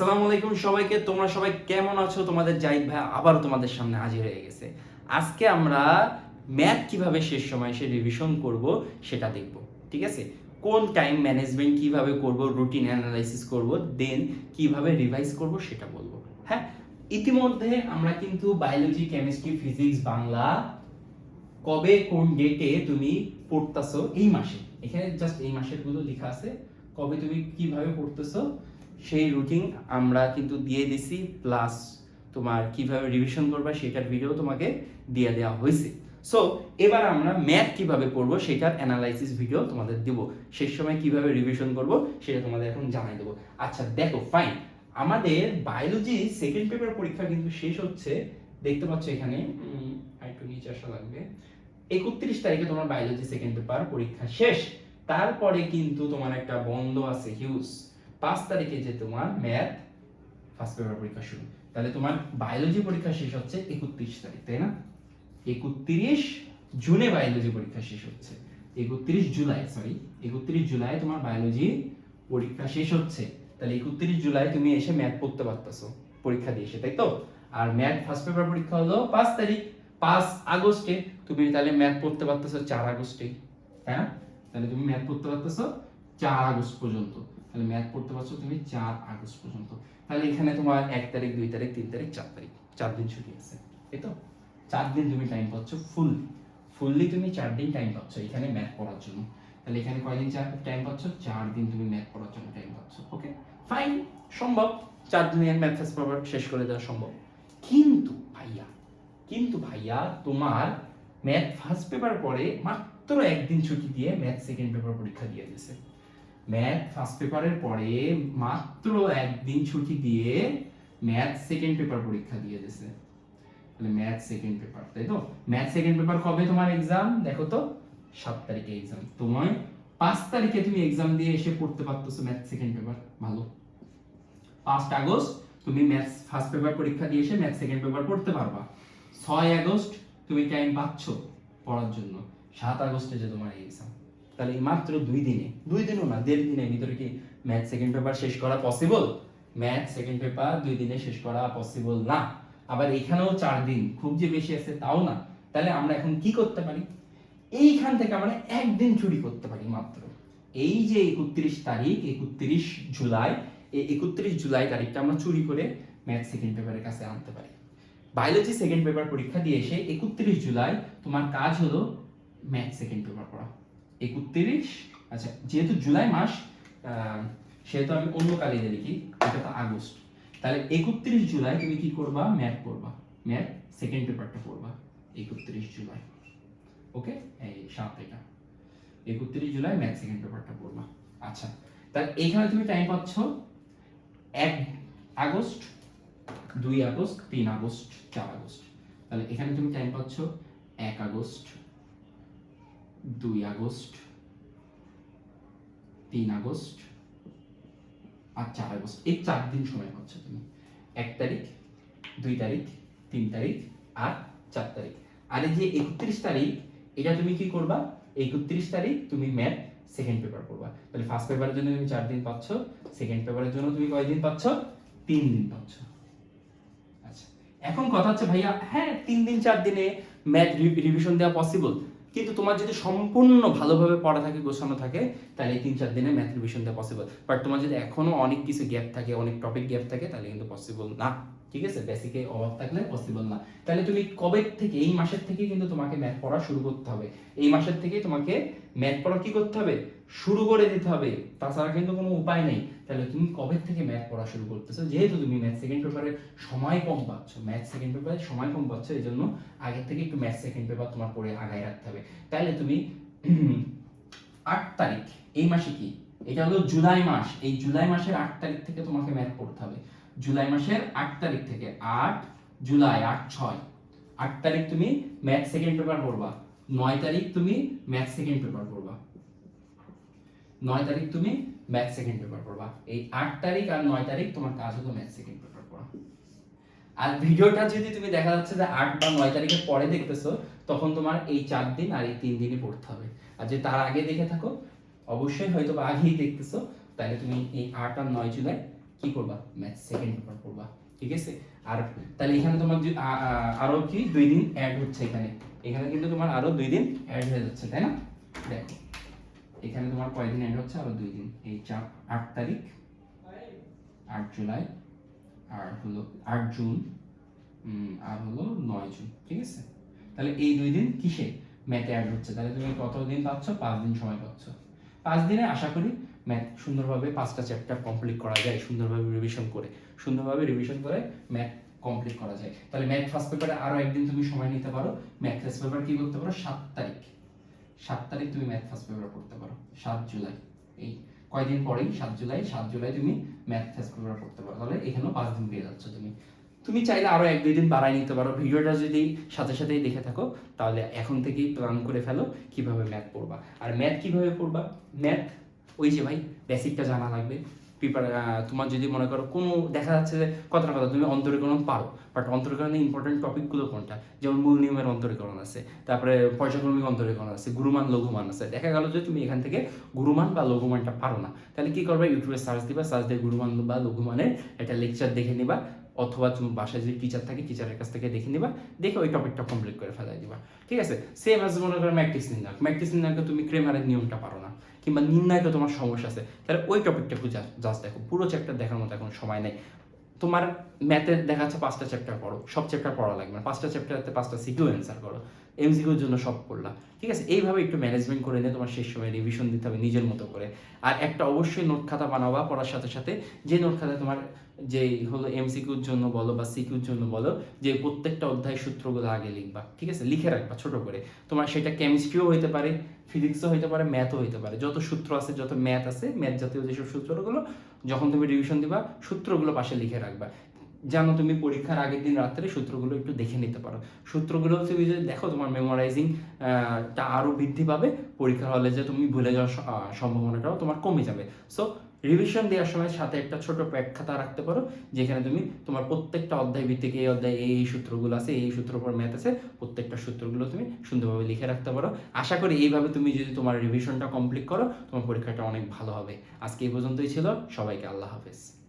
আসসালামু আলাইকুম সবাইকে, তোমরা সবাই কেমন আছো? তোমাদের জাহিদ ভাই আবারও তোমাদের সামনে হাজির হয়ে গেছে। আজকে আমরা ম্যাথ কীভাবে শেষ সময় এসে রিভিশন করব সেটা দেখব, ঠিক আছে? কোন টাইম ম্যানেজমেন্ট কীভাবে করব রুটিন অ্যানালাইসিস করব দেন কীভাবে রিভাইজ করব সেটা বলব হ্যাঁ? ইতিমধ্যে আমরা কিন্তু বায়োলজি কেমিস্ট্রি ফিজিক্স বাংলা কবে কোন ডেটে তুমি পড়তাছো এই মাসে, এখানে জাস্ট এই মাসেরগুলো লেখা আছে, কবে তুমি কীভাবে পড়তেছো সেই রুটিন আমরা কিন্তু দিয়ে দিছি প্লাস তোমার কীভাবে রিভিশন করবা সেটার ভিডিও তোমাকে দিয়ে দেওয়া হয়েছে সো এবার আমরা ম্যাথ কীভাবে পড়ব সেটার অ্যানালাইসিস ভিডিও তোমাদের দেব। শেষ সময় কীভাবে রিভিশন করব সেটা তোমাদের এখন জানাই দেবো। আচ্ছা দেখো ফাইন আমাদের বায়োলজি সেকেন্ড পেপার পরীক্ষা কিন্তু শেষ হচ্ছে। দেখতে পাচ্ছ এখানে আরেকটু নিচে আসা লাগবে। একত্রিশ তারিখে তোমার বায়োলজি সেকেন্ড পেপার পরীক্ষা শেষ। তারপরে কিন্তু তোমার একটা বন্ধ আছে হিউজ পাঁচ তারিখে যে তোমার ম্যাথ ফার্স্ট পেপার পরীক্ষা শুরু, তাহলে তোমার বায়োলজি পরীক্ষা শেষ হচ্ছে একত্রিশ তারিখ, তাই না? একত্রিশ জুনে বায়োলজি পরীক্ষা শেষ হচ্ছে, একত্রিশ জুলাই সরি একত্রিশ জুলাই তোমার বায়োলজি পরীক্ষা শেষ হচ্ছে, তাহলে একত্রিশ জুলাই তুমি এসে ম্যাথ পড়তে পারতেছো, পরীক্ষা দিয়ে এসে, তাই তো? আর ম্যাথ ফার্স্ট পেপার পরীক্ষা হলো পাঁচ তারিখ, পাঁচ আগস্টে, তুমি তাহলে ম্যাথ পড়তে পারতেছো চার আগস্টে হ্যাঁ তাহলে তুমি ম্যাথ পড়তে পারতেছো চার আগস্ট পর্যন্ত। তাহলে ম্যাথ পড়তে পারছ তুমি চার আগস্ট পর্যন্ত। তাহলে এখানে তোমার এক তারিখ, দুই তারিখ, তিন তারিখ, চার তারিখ, চার দিন ছুটি আছে। তাই তো? চার দিন তুমি টাইম পাচ্ছ ফুল ফুললি তুমি চার দিন টাইম পাচ্ছ এখানে ম্যাথ পড়ার জন্য। তাহলে এখানে কয়দিন চার টাইম পাচ্ছ? চার দিন তুমি ম্যাথ পড়ার জন্য টাইম পাচ্ছ। ওকে ফাইন সম্ভব। চার দিনে ম্যাথ ফার্স্ট পেপার শেষ করে দেওয়া সম্ভব। কিন্তু ভাইয়া কিন্তু ভাইয়া, তোমার ম্যাথ ফার্স্ট পেপার পরে মাত্র একদিন ছুটি দিয়ে ম্যাথ সেকেন্ড পেপার পরীক্ষা দিয়ে দিয়েছে। ম্যাথ ফার্স্ট পেপারের পরে মাত্র একদিন ছুটি দিয়ে ম্যাথ সেকেন্ড পেপার পরীক্ষা দিয়ে দিয়েছে। তাহলে ম্যাথ সেকেন্ড পেপার তাই তো? ম্যাথ সেকেন্ড পেপার কবে তোমার এক্সাম দেখো তো, সাত তারিখে এক্সাম তোমার পাঁচ তারিখে তুমি এক্সাম দিয়ে এসে পড়তে পারতেছো ম্যাথ সেকেন্ড পেপার ভালো। পাঁচ আগস্ট তুমি ম্যাথ ফার্স্ট পেপার পরীক্ষা দিয়ে এসে ম্যাথ সেকেন্ড পেপার পড়তে পারবা। ছয় আগস্ট তুমি টাইম পাচ্ছ পড়ার জন্য। সাত আগস্টে যে তোমার এক্সাম তাহলে এই মাত্র দুই দিনে, দুই দিনও না, দেড় দিনের ভিতরে কি ম্যাথ সেকেন্ড পেপার শেষ করা পসিবল ম্যাথ সেকেন্ড পেপার দুই দিনে শেষ করা পসিবল না। আবার এখানেও চার দিন, খুব যে বেশি আছে তাও না। তাহলে আমরা এখন কি করতে পারি? এইখান থেকে আমরা একদিন চুরি করতে পারি মাত্র। এই যে একত্রিশ তারিখ, একত্রিশ জুলাই, এই একত্রিশ জুলাই তারিখটা আমরা চুরি করে ম্যাথ সেকেন্ড পেপারের কাছে আনতে পারি। বায়োলজি সেকেন্ড পেপার পরীক্ষা দিয়ে এসে একত্রিশ জুলাই তোমার কাজ হলো ম্যাথ সেকেন্ড পেপার পড়া। একত্রিশ আচ্ছা যেহেতু জুলাই মাস সেহেতু আমি অন্য কালে লিখি, এটা তো আগস্ট। তাহলে একত্রিশ জুলাই তুমি কি করবা? ম্যাথ পড়বা। ম্যাথ সেকেন্ড পেপারটা পড়বা, একত্রিশ জুলাই। ওকে এই সাত এটা। একত্রিশ জুলাই ম্যাথ সেকেন্ড পেপারটা পড়বা। আচ্ছা তাহলে এইখানে তুমি টাইম পাচ্ছ এক আগস্ট, দুই আগস্ট, তিন আগস্ট, চার আগস্ট। তাহলে এখানে তুমি টাইম পাচ্ছ এক আগস্ট দুই আগস্ট, তিন আগস্ট আর চার আগস্ট। এই চার দিন সময় পাচ্ছ তুমি। এক তারিখ, দুই তারিখ, তিন তারিখ আর চার তারিখ। আর এই যে একত্রিশ তারিখ, এটা তুমি কি করবা? একত্রিশ তারিখ তুমি ম্যাথ সেকেন্ড পেপার করবা তাহলে ফার্স্ট পেপারের জন্য তুমি চার দিন পাচ্ছ সেকেন্ড পেপারের জন্য তুমি কয় দিন পাচ্ছ? তিন দিন পাচ্ছ। আচ্ছা এখন কথা হচ্ছে ভাইয়া হ্যাঁ তিন দিন, চার দিনে ম্যাথ রিভিশন দেওয়া পসিবল কিন্তু তোমার যদি সম্পূর্ণ ভালোভাবে পড়া থাকে, গোছানো থাকে, তাহলে তিন চার দিনে ম্যাথ রিভিশন দেওয়া পসিবল বাট তোমার যদি এখনও অনেক কিছু গ্যাপ থাকে, অনেক টপিক গ্যাপ থাকে, তাহলে কিন্তু পসিবল না। ঠিক আছে? বেসিকে অভাব থাকলে পসিবল না। তাহলে তুমি কবে থেকে, এই মাসের থেকে কিন্তু তোমাকে ম্যাথ পড়া শুরু করতে হবে। এই মাসের থেকে তোমাকে ম্যাথ পড়া কি করতে হবে? শুরু করে দিতে হবে। তাছাড়া কিন্তু কোনো উপায় নেই। তাহলে তুমি কবে থেকে ম্যাথ পড়া শুরু করতেছো? যেহেতু তুমি ম্যাথ সেকেন্ড পেপারে সময় কম পাচ্ছ। ম্যাথ সেকেন্ড পেপারে সময় কম পাচ্ছ এই জন্য আগে থেকে একটু ম্যাথ সেকেন্ড পেপার তোমার পড়ে আগায় রাখতে হবে। তাহলে তুমি আট তারিখ, এই মাসে কি? এটা হলো জুলাই মাস। এই জুলাই মাসের আট তারিখ থেকে তোমাকে ম্যাথ পড়তে হবে। জুলাই মাসের আট তারিখ থেকে আট জুলাই, আট, ছয়। আট তারিখ তুমি ম্যাথ সেকেন্ড পেপার পড়বা। নয় তারিখ তুমি ম্যাথ সেকেন্ড পেপার পড়বা। নয় তারিখ তুমি ম্যাথ সেকেন্ড পেপার পড়বা। এই আট তারিখ আর নয় তারিখ তোমার কাজ হলো ম্যাথ সেকেন্ড পেপার পড়া। আর ভিডিওটা যদি তুমি দেখা যাচ্ছে যে আট বা নয় তারিখের পরে দেখতেছো, তখন তোমার এই চার দিন আর এই তিন দিনে পড়তে হবে। আর যে তার আগে দেখে থাকো, অবশ্যই হয়তো বা আগেই দেখতেছো, তাহলে তুমি এই আট আর নয় জুলাই কি করবা? ম্যাথ সেকেন্ড পেপার পড়বা, ঠিক আছে? আর তাহলে এখানে তোমার আরও কি? দুই দিন অ্যাড হচ্ছে এখানে। এখানে কিন্তু তোমার আরও দুই দিন অ্যাড হয়ে যাচ্ছে, তাই না? দেখো, এখানে তোমার কয়দিন অ্যাড হচ্ছে? আরও দুই দিন। এই চার, আট তারিখ, আট জুলাই, আর হলো আট জুন আর হলো নয় জুন, ঠিক আছে? তাহলে এই দুই দিন কিসে? ম্যাথে অ্যাড হচ্ছে। তাহলে তুমি কত দিন পাচ্ছ? পাঁচ দিন সময় পাচ্ছ। পাঁচ দিনে আশা করি ম্যাথ সুন্দরভাবে পাঁচটা চ্যাপ্টার কমপ্লিট করা যায়, সুন্দরভাবে রিভিশন করে। সুন্দরভাবে রিভিশন করে ম্যাথ কমপ্লিট করা যায়। তাহলে ম্যাথ ফার্স্ট পেপারে আরও একদিন তুমি সময় নিতে পারো। ম্যাথ ফার্স্ট পেপার কি করতে পারো? সাত তারিখ। সাত তারিখ তুমি ম্যাথ ফার্স্ট পেপার পড়তে পারো। সাত জুলাই। এই কয়দিন পরেই? সাত জুলাই। সাত জুলাই তুমি ম্যাথ ফার্স্ট পেপার পড়তে পারো। তাহলে এখানেও পাঁচ দিন পেয়ে যাচ্ছ তুমি। তুমি চাইলে আরও এক, দুই দিন বাড়াই নিতে পারো। ভিডিওটা যদি সাথে সাথেই দেখে থাকো, তাহলে এখন থেকেই প্ল্যান করে ফেলো কীভাবে ম্যাথ পড়বা। আর ম্যাথ কীভাবে পড়বা? ম্যাথ ওই যে ভাই বেসিকটা জানা লাগবে। প্রিপার তোমার যদি মনে করো কোনো, দেখা যাচ্ছে যে কথার কথা, তুমি অন্তরীকরণ পারো বাট অন্তরীকরণে ইম্পর্টেন্ট টপিকগুলো কোনটা? যেমন মূল নিয়মের অন্তরীকরণ আছে, তারপরে পর্যায়ক্রমিক অন্তরীকরণ আছে, গুরুমান, লঘুমান আছে। দেখা গেল যে তুমি এখান থেকে গুরুমান বা লঘুমানটা পারো না। তাহলে কি করবে? ইউটিউবে সার্চ দিবা সার্চ দিয়ে গুরুমান বা লঘুমানের একটা লেকচার দেখে নিবা, অথবা তুমি বাসায় যদি টিচার থাকে টিচারের কাছ থেকে দেখে নিবা, দেখে ওই টপিকটা কমপ্লিট করে ফেলাই দিবা। ঠিক আছে? সেম অ্যাজ মনে করো ম্যাট্রিক্স নির্ণায়ক। ম্যাট্রিক্স নির্ণায়কে তুমি ক্রেমারের নিয়মটা পারো না। কিংবা নির্ণায়কে তোমার সমস্যা আছে, তাহলে ওই টপিকটা একটু জাস্ট দেখো। পুরো চ্যাপ্টার দেখার মতো এখন সময় নেই। তোমার ম্যাথে দেখা যাচ্ছে পাঁচটা চ্যাপ্টার পড়ো, সব চ্যাপ্টার পড়া লাগবে না। পাঁচটা চ্যাপ্টারতে পাঁচটা সিকিউ অ্যান্সার করো। এমসিকিউর জন্য সব পড়লা ঠিক আছে? এইভাবে একটু ম্যানেজমেন্ট করে নিয়ে তোমার শেষ সময় রিভিশন দিতে হবে নিজের মতো করে। আর একটা অবশ্যই নোট খাতা বানাবা পড়ার সাথে সাথে। যে নোট খাতা তোমার যে হলো এমসিকিউর জন্য বলো বা সিকিউর জন্য বলো, যে প্রত্যেকটা অধ্যায় সূত্রগুলো আগে লিখবা, ঠিক আছে? লিখে রাখবা ছোট করে। তোমার সেটা কেমিস্ট্রিও হইতে পারে ফিজিক্সও হইতে পারে ম্যাথও হইতে পারে। যত সূত্র আছে, যত ম্যাথ আছে ম্যাথ জাতীয় যেসব সূত্রগুলো, যখন তুমি রিভিশন দিবা, সূত্রগুলো পাশে লিখে রাখবা। যেন তুমি পরীক্ষার আগের দিন রাত্রে সূত্রগুলো একটু দেখে নিতে পারো। সূত্রগুলো তুমি যদি দেখো, তোমার মেমোরাইজিং টা আরও বৃদ্ধি পাবে, পরীক্ষার হলে যে তুমি ভুলে যাওয়ার সম্ভাবনাটাও তোমার কমে যাবে। সো রিভিশন দেওয়ার সময় সাথে একটা ছোট প্যাক খাতা রাখতে পারো, যেখানে তুমি তোমার প্রত্যেকটা অধ্যায় ভিত্তিক এই অধ্যায়, এই এই সূত্রগুলো আছে, এই সূত্র উপর ম্যাথ আছে, প্রত্যেকটা সূত্রগুলো তুমি সুন্দরভাবে লিখে রাখতে পারো। আশা করি এইভাবে তুমি যদি তোমার রিভিশনটা কমপ্লিট করো, তোমার পরীক্ষাটা অনেক ভালো হবে। আজকে এই পর্যন্তই ছিল, সবাইকে আল্লাহ হাফেজ।